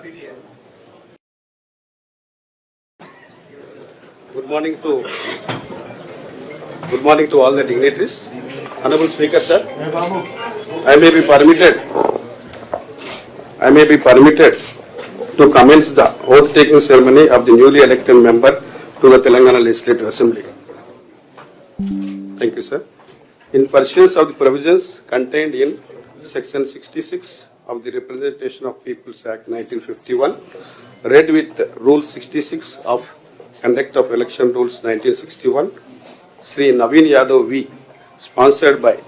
Good morning to, good morning to all the dignitaries. Honorable Speaker, sir. I may be permitted, I may be permitted to commence the oath-taking ceremony of the newly elected member to the Telangana Legislative Assembly. Thank you, sir. In pursuance of the provisions contained in Section 66 of the Representation of Peoples Act 1951, read with Rule 66 of Conduct of Election Rules 1961, Sri Naveen Yadav V, sponsored by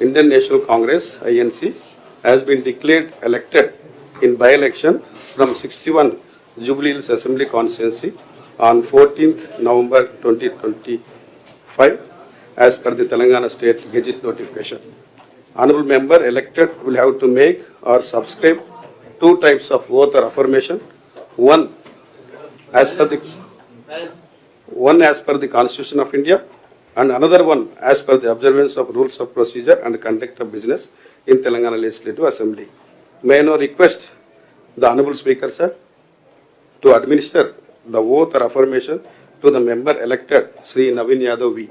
Indian National Congress (INC), has been declared elected in by-election from 61 Jubilee Hills Assembly Constituency on 14th November 2025 as per the Telangana State Gazette notification. Honorable member elected will have to make or subscribe two types of oath or affirmation. One as per the, one as per the Constitution of India and another one as per the observance of rules of procedure and conduct of business in Telangana Legislative Assembly. May I now request the Honorable Speaker, sir, to administer the oath or affirmation to the member elected, Sri Navin Yadav V.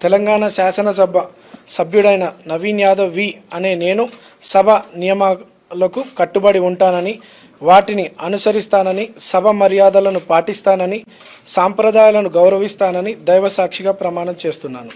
Telangana శాసనసభ సభ్యుడైన నవీన్ యాదవ్ వి అనే నేను సభ నియమాలకు కట్టుబడి ఉంటానని వాటిని అనుసరిస్తానని సభ మర్యాదలను పాటిస్తానని సాంప్రదాయాలను గౌరవిస్తానని దైవ సాక్షిగా ప్రమాణం చేస్తున్నాను.